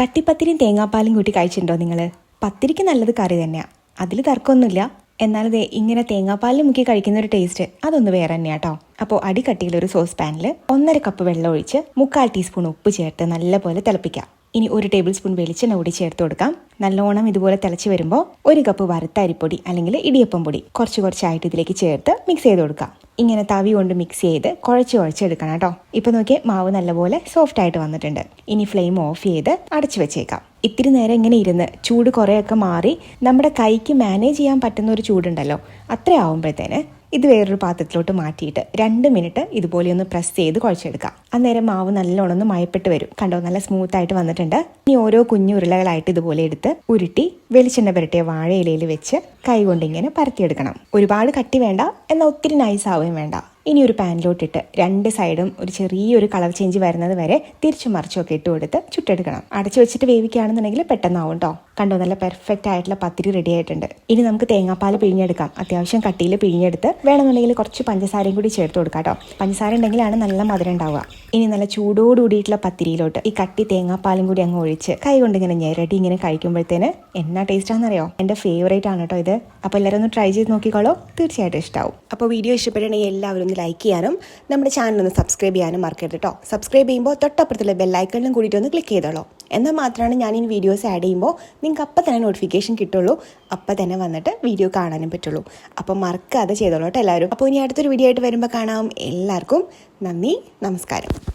കട്ടിപ്പത്തിരിയും തേങ്ങാപ്പാലും കൂട്ടി കഴിച്ചിട്ടുണ്ടോ നിങ്ങൾ പത്തിരിക്ക് നല്ലത് കറി തന്നെയാണ് അതിൽ തർക്കമൊന്നുമില്ല. എന്നാൽ ദേ ഇങ്ങനെ തേങ്ങാപ്പാലിൽ മുക്കി കഴിക്കുന്ന ഒരു ടേസ്റ്റ് അതൊന്ന് വേറെ തന്നെയാണ് കേട്ടോ അപ്പോൾ അടിക്കട്ടിയിൽ ഒരു സോസ് പാനിൽ ഒന്നര കപ്പ് വെള്ളം ഒഴിച്ച് മുക്കാൽ ടീസ്പൂൺ ഉപ്പ് ചേർത്ത് നല്ലപോലെ തിളപ്പിക്കാം. ഇനി ഒരു ടേബിൾ സ്പൂൺ വെളിച്ചെണ്ണ കൂടി ചേർത്ത് കൊടുക്കാം. നല്ലോണം ഇതുപോലെ തിളച്ച് വരുമ്പോൾ ഒരു കപ്പ് വറുത്ത അരിപ്പൊടി അല്ലെങ്കിൽ ഇടിയപ്പം പൊടി കുറച്ച് കുറച്ചായിട്ട് ഇതിലേക്ക് ചേർത്ത് മിക്സ് ചെയ്ത് കൊടുക്കാം. ഇങ്ങനെ തവി കൊണ്ട് മിക്സ് ചെയ്ത് കുഴച്ച് കുഴച്ചെടുക്കണം കേട്ടോ. ഇപ്പൊ നോക്കിയേ മാവ് നല്ലപോലെ സോഫ്റ്റ് ആയിട്ട് വന്നിട്ടുണ്ട്. ഇനി ഫ്ലെയിം ഓഫ് ചെയ്ത് അടച്ചു വെച്ചേക്കാം. ഇത്തിരി നേരം ഇങ്ങനെ ഇരുന്ന് ചൂട് കുറേയൊക്കെ മാറി നമ്മുടെ കൈക്ക് മാനേജ് ചെയ്യാൻ പറ്റുന്ന ഒരു ചൂടുണ്ടല്ലോ. അത്ര ആവുമ്പോഴത്തേന് ഇത് വേറൊരു പാത്രത്തിലോട്ട് മാറ്റിയിട്ട് രണ്ട് മിനിറ്റ് ഇതുപോലെ ഒന്ന് പ്രസ് ചെയ്ത് കുഴച്ചെടുക്കാം. അന്നേരം മാവ് നല്ലോണം ഒന്ന് മയപ്പെട്ട് വരും. കണ്ടോ നല്ല സ്മൂത്ത് ആയിട്ട് വന്നിട്ടുണ്ട്. ഇനി ഓരോ കുഞ്ഞു ഉരുളകളായിട്ട് ഇതുപോലെ എടുത്ത് ഉരുട്ടി വെളിച്ചെണ്ണ പുരട്ടിയ വാഴയിലയിൽ വെച്ച് കൈ കൊണ്ട് ഇങ്ങനെ പരത്തിയെടുക്കണം. ഒരുപാട് കട്ടി വേണ്ട എന്നാൽ ഒത്തിരി നൈസ് ആവുകയും വേണ്ട. ഇനി ഒരു പാനിലോട്ടിട്ട് രണ്ട് സൈഡും ഒരു ചെറിയൊരു കളർ ചേഞ്ച് വരുന്നത് വരെ തിരിച്ചു മറിച്ചൊക്കെ ഇട്ട് കൊടുത്ത് ചുട്ടെടുക്കണം. അടച്ചു വെച്ചിട്ട് വേവിക്കുകയാണെന്നുണ്ടെങ്കിൽ പെട്ടെന്നാവും കേട്ടോ കണ്ടോ നല്ല പെർഫെക്റ്റ് ആയിട്ടുള്ള പത്തിരി റെഡി ആയിട്ടുണ്ട്. ഇനി നമുക്ക് തേങ്ങാപ്പാൽ പിഴിഞ്ഞെടുക്കാം. അത്യാവശ്യം കട്ടിയിൽ പിഴിഞ്ഞെടുത്ത് വേണമെന്നുണ്ടെങ്കിൽ കുറച്ച് പഞ്ചസാരയും കൂടി ചേർത്ത് കൊടുക്കാം കേട്ടോ. പഞ്ചസാര ഉണ്ടെങ്കിലാണ് നല്ല മധുരം ഉണ്ടാവുക. ഇനി നല്ല ചൂടോടുകൂടിയിട്ടുള്ള പത്തിരിയിലോട്ട് ഈ കട്ടി തേങ്ങാപ്പാലും കൂടി അങ്ങ് ഒഴിച്ച് കൈ കൊണ്ട് ഇങ്ങനെ ഞെരടി ഇങ്ങനെ കഴിക്കുമ്പോഴത്തേന് എന്നാ ടേസ്റ്റാണെന്നറിയോ എന്റെ ഫേവറേറ്റ് ആണ് കേട്ടോ ഇത്. അപ്പോൾ എല്ലാവരും ഒന്ന് ട്രൈ ചെയ്ത് നോക്കിക്കോളോ. തീർച്ചയായിട്ടും ഇഷ്ടമാവും അപ്പോൾ വീഡിയോ ഇഷ്ടപ്പെടണമെങ്കിൽ എല്ലാവരും ഒന്ന് ലൈക്ക് ചെയ്യാനും നമ്മുടെ ചാനൽ ഒന്ന് സബ്സ്ക്രൈബ് ചെയ്യാനും മറക്കരുത് കേട്ടോ. സബ്സ്ക്രൈബ് ചെയ്യുമ്പോൾ തൊട്ടപ്പുറത്തുള്ള ബെല്ലൈക്കണിലും കൂടിയിട്ട് ഒന്ന് ക്ലിക്ക് ചെയ്തോളൂ. എന്നാൽ മാത്രമാണ് ഞാൻ ഈ വീഡിയോസ് ആഡ് ചെയ്യുമ്പോൾ നിങ്ങൾക്ക് അപ്പം തന്നെ നോട്ടിഫിക്കേഷൻ കിട്ടുള്ളൂ. അപ്പം തന്നെ വന്നിട്ട് വീഡിയോ കാണാനും പറ്റുള്ളൂ. അപ്പം മറക്കാതെ ചെയ്തോളൂ കേട്ടോ എല്ലാവരും. അപ്പോൾ ഇനി അടുത്തൊരു വീഡിയോ ആയിട്ട് വരുമ്പോൾ കാണാം. എല്ലാവർക്കും നന്ദി. നമസ്കാരം.